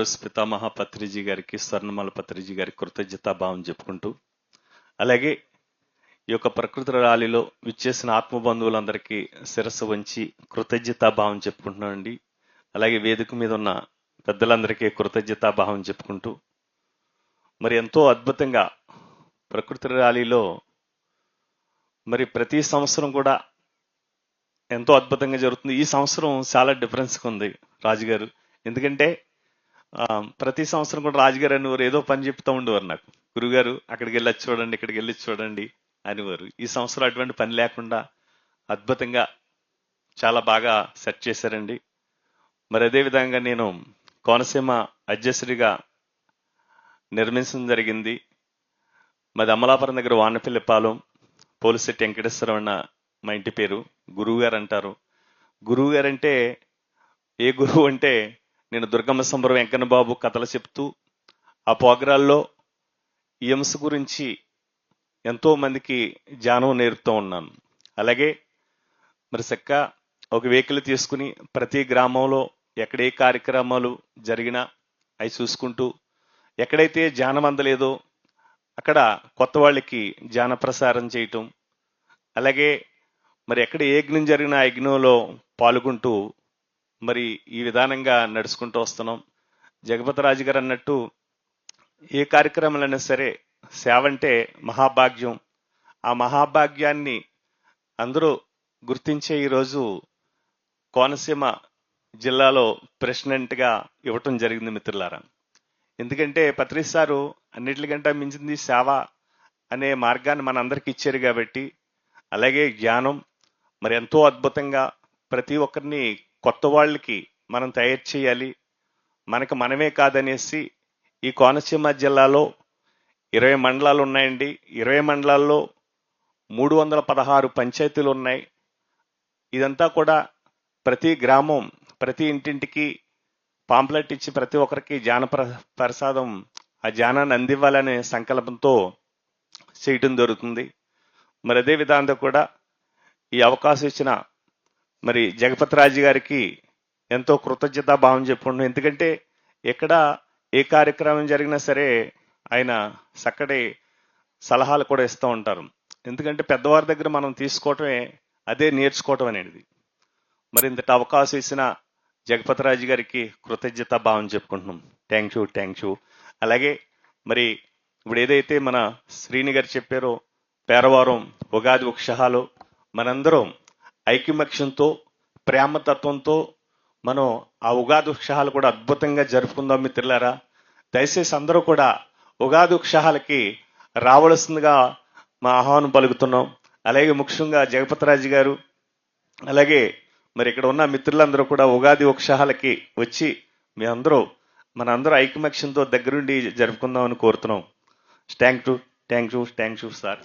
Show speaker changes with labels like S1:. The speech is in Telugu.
S1: దివస్ పితామహ పత్రిజీ గారికి స్వర్ణమాల పత్రిజీ గారికి కృతజ్ఞతాభావం చెప్పుకుంటూ అలాగే ఈ యొక్క ప్రకృతి ర్యాలీలో విచ్చేసిన ఆత్మబంధువులందరికీ శిరస్సు వంచి కృతజ్ఞతాభావం చెప్పుకుంటున్నానండి. అలాగే వేదిక మీద ఉన్న పెద్దలందరికీ కృతజ్ఞతాభావం చెప్పుకుంటూ మరి ఎంతో అద్భుతంగా ప్రకృతి ర్యాలీలో మరి ప్రతి సంవత్సరం కూడా ఎంతో అద్భుతంగా జరుగుతుంది. ఈ సంవత్సరం చాలా డిఫరెన్స్గా ఉంది రాజుగారు. ఎందుకంటే ప్రతి సంవత్సరం కూడా రాజుగారు అనేవారు ఏదో పని చెప్తూ ఉండేవారు నాకు. గురుగారు అక్కడికి వెళ్ళి చూడండి ఇక్కడికి వెళ్ళి చూడండి అనేవారు. ఈ సంవత్సరం అటువంటి పని లేకుండా అద్భుతంగా చాలా బాగా సెట్ చేశారండి. మరి అదే విధంగా నేను కోనసీమ అధ్యక్షుడిగా నిర్మించడం జరిగింది. మాది అమలాపురం దగ్గర వానపిల్లిపాలెం పోలిశెట్టి వెంకటేశ్వరం అన్న మా ఇంటి పేరు. గురువు గారు అంటారు. గురువుగారంటే అంటే ఏ గురువు అంటే నేను దుర్గమ్మ సంబరం వెంకన్న బాబు కథలు చెప్తూ ఆ పోగ్రాల్లో ఈఎంస్ గురించి ఎంతో మందికి జ్ఞానం నేర్పుతూ ఉన్నాను. అలాగే మరి చక్క ఒక వెహికల్ తీసుకుని ప్రతి గ్రామంలో ఎక్కడ ఏ కార్యక్రమాలు జరిగినా అవి చూసుకుంటూ ఎక్కడైతే జ్ఞానం అందలేదో అక్కడ కొత్త వాళ్ళకి జ్ఞాన ప్రసారం చేయటం అలాగే మరి ఎక్కడ ఏ యజ్ఞం జరిగినా ఆ యజ్ఞంలో పాల్గొంటూ మరి ఈ విధానంగా నడుచుకుంటూ వస్తున్నాం. జగపతి రాజు గారు అన్నట్టు ఏ కార్యక్రమాలైనా సరే సేవ అంటే మహాభాగ్యం. ఆ మహాభాగ్యాన్ని అందరూ గుర్తించే ఈరోజు కోనసీమ జిల్లాలో ప్రెసిడెంట్గా ఇవ్వటం జరిగింది మిత్రులారా. ఎందుకంటే పత్రిస్ సారు అన్నిటికంటే మించింది సేవ అనే మార్గాన్ని మన అందరికి ఇచ్చారు కాబట్టి అలాగే జ్ఞానం మరి ఎంతో అద్భుతంగా ప్రతి ఒక్కరిని కొత్త వాళ్ళకి మనం తయారు చేయాలి. మనకు మనమే కాదనేసి ఈ కోనసీమ జిల్లాలో ఇరవై మండలాలు ఉన్నాయండి. ఇరవై మండలాల్లో మూడు వందల పదహారు పంచాయతీలు ఉన్నాయి. ఇదంతా కూడా ప్రతి గ్రామం ప్రతి ఇంటింటికి పాంప్లెట్ ఇచ్చి ప్రతి ఒక్కరికి జాన ప్రసాదం ఆ జానాన్ని అందివ్వాలనే సంకల్పంతో చేయటం జరుగుతుంది. మరి అదే విధంగా కూడా ఈ అవకాశం ఇచ్చిన మరి జగపతి రాజు గారికి ఎంతో కృతజ్ఞతాభావం చెప్పుకుంటున్నాం. ఎందుకంటే ఎక్కడ ఏ కార్యక్రమం జరిగినా సరే ఆయన చక్కటి సలహాలు కూడా ఇస్తూ ఉంటారు. ఎందుకంటే పెద్దవారి దగ్గర మనం తీసుకోవటమే అదే నేర్చుకోవటం అనేది. మరి ఇంతటి అవకాశం ఇచ్చిన జగపతి రాజు గారికి కృతజ్ఞత భావం చెప్పుకుంటున్నాం. Thank you thank you. అలాగే మరి ఇప్పుడు ఏదైతే మన శ్రీని గారు చెప్పారో పేరవారం ఉగాది ఉత్సాహాలు మనందరం ఐక్యమత్యంతో ప్రేమతత్వంతో మనం ఆ ఉగాది ఉత్సాహాలు కూడా అద్భుతంగా జరుపుకుందాం మిత్రులారా. దయచేసి అందరూ కూడా ఉగాది ఉత్సాహాలకి రావలసిందిగా మా ఆహ్వానం పలుకుతున్నాం. అలాగే ముఖ్యంగా జగపతిరాజు గారు అలాగే మరి ఇక్కడ ఉన్న మిత్రులందరూ కూడా ఉగాది ఉత్సాహాలకి వచ్చి మీ అందరూ మన అందరూ ఐకమత్యంతో దగ్గరుండి జరుపుకుందామని కోరుతున్నాం. Thank you thank you thank you sir